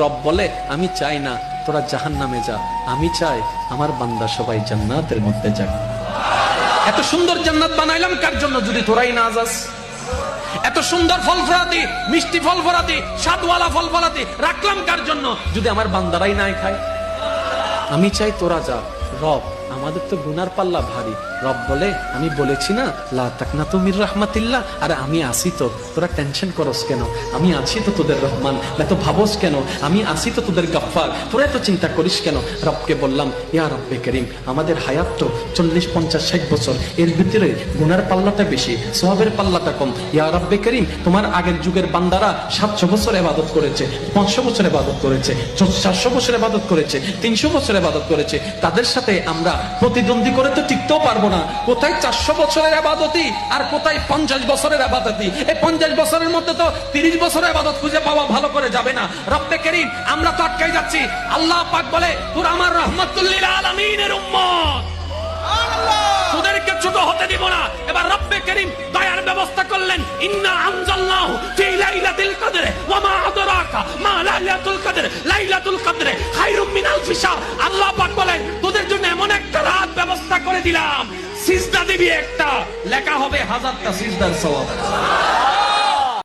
রব বলে, আমি চাই না, তোরা জাহান নামে যা। আমি চাই আমার বান্দা সবাই জান্নাতের মধ্যে যাক। এত সুন্দর জান্নাত বানাইলাম কার জন্য যদি তোরাই না যাস? এত সুন্দর ফল ফলাতি, মিষ্টি ফল ফলাতি, স্বাদওয়ালা ফল ফলাতি রাখলাম কার জন্য? যদি আমার বান্দারাই নাই খায়। আমি চাই তোরা যা, রব। আমাদের তো গুনার পাল্লা ভারী। রব বলে, আমি বলেছি না, লা তাকনা তুমির রহমাতিল্লাহ, আর আমি আছি তো, তোরা টেনশন করস কেন? আমি আছি তো তোদের রহমান এত ভাবস কেন? আমি আছি তো তোদের গাফফার, তোরা এত চিন্তা করিস কেন? রবকে বললাম, ইয়া রব্বে করিম, আমাদের হায়াত তো চল্লিশ, পঞ্চাশ, ষাট বছর, এর ভিতরে গুনার পাল্লাটা বেশি সোহাবের পাল্লাটা কম। ইয়া রব্বে করিম, তোমার আগের যুগের বান্দারা সাতশো বছর এবাদত করেছে, পাঁচশো বছর এবাদত করেছে, চারশো বছর এবাদত করেছে, তিনশো বছর এবাদত করেছে, তাদের সাথে আমরা প্রতিদ্বন্দ্বী করে তো টিকতেও পারব না। কোথায় চারশো বছরের আবাদতি আর কোথায় পঞ্চাশ বছরের আবাদতি? এই পঞ্চাশ বছরের মধ্যে তো তিরিশ বছরের আবাদত খুঁজে পাওয়া ভালো করে যাবে না। রব্বে করিম, আমরা তো আটকাই যাচ্ছি। আল্লাহ পাক বলে, তোর আমার রহমতুল্লিল আলমিনের উম্মত। তোদেরকে ছোট হতে দিব না। এবার রব্বে করিম দয়ার ব্যবস্থা করলেন, ইন্না আনজালনাহু ফি লাইলাতিল কদর ওয়া মা আদরাকা মা লাইলাতুল কদর। লাইলাতুল কদর খায়রুম মিন আলফি আল্লাহ দিলাম। সিজদা দিবি একটা। লেখা হবে হাজারটা সিজদার সওয়াব।